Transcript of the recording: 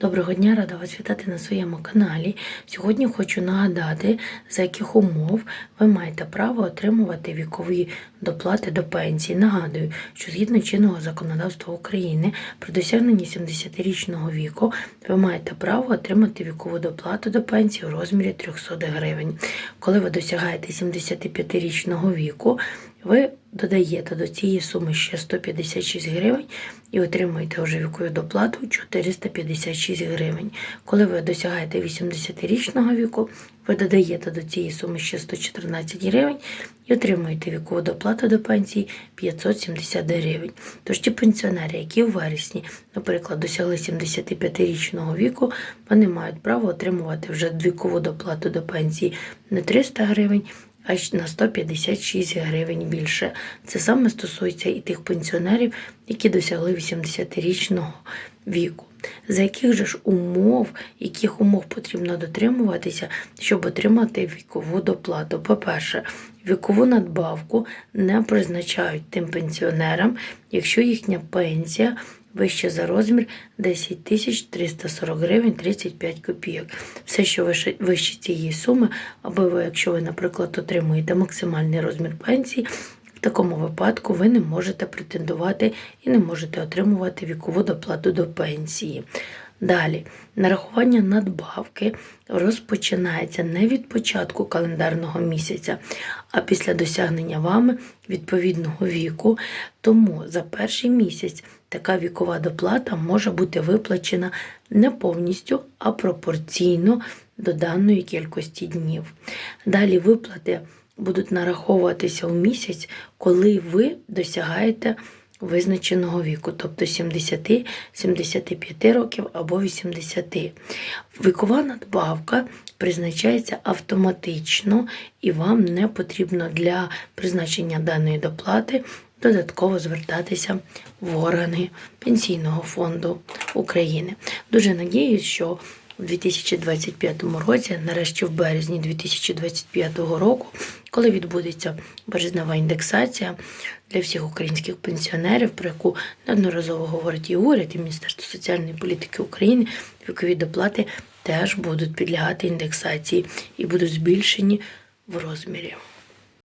Доброго дня, рада вас вітати на своєму каналі. Сьогодні хочу нагадати, за яких умов ви маєте право отримувати вікові доплати до пенсії. Нагадую, що згідно чинного законодавства України при досягненні 70-річного віку ви маєте право отримати вікову доплату до пенсії у розмірі 300 гривень. Коли ви досягаєте 75-річного віку, ви додаєте до цієї суми ще 156 гривень і отримуєте вже вікову доплату 456 гривень. Коли ви досягаєте 80-річного віку, ви додаєте до цієї суми ще 114 гривень і отримуєте вікову доплату до пенсії 570 гривень. Тож ті пенсіонери, які у вересні, наприклад, досягли 75-річного віку, вони мають право отримувати вже вікову доплату до пенсії не 300 гривень, аж на 156 гривень більше. Це саме стосується і тих пенсіонерів, які досягли 80-річного віку. За яких же ж умов, яких умов потрібно дотримуватися, щоб отримати вікову доплату? По-перше, вікову надбавку не призначають тим пенсіонерам, якщо їхня пенсія вище за розмір 10 тисяч 340 гривень 35 копійок. Все, що вище, цієї суми, або ви, якщо ви, наприклад, отримуєте максимальний розмір пенсії, в такому випадку ви не можете претендувати і не можете отримувати вікову доплату до пенсії. Далі, нарахування надбавки розпочинається не від початку календарного місяця, а після досягнення вами відповідного віку. Тому за перший місяць така вікова доплата може бути виплачена не повністю, а пропорційно до даної кількості днів. Далі виплати будуть нараховуватися у місяць, коли ви досягаєте визначеного віку, тобто 70, 75 років або 80. Вікова надбавка призначається автоматично і вам не потрібно для призначення даної доплати додатково звертатися в органи Пенсійного фонду України. Дуже надіюсь, що у 2025 році, нарешті в березні 2025 року, коли відбудеться березнева індексація для всіх українських пенсіонерів, про яку неодноразово говорить і уряд, і Міністерство соціальної політики України, вікові доплати теж будуть підлягати індексації і будуть збільшені в розмірі.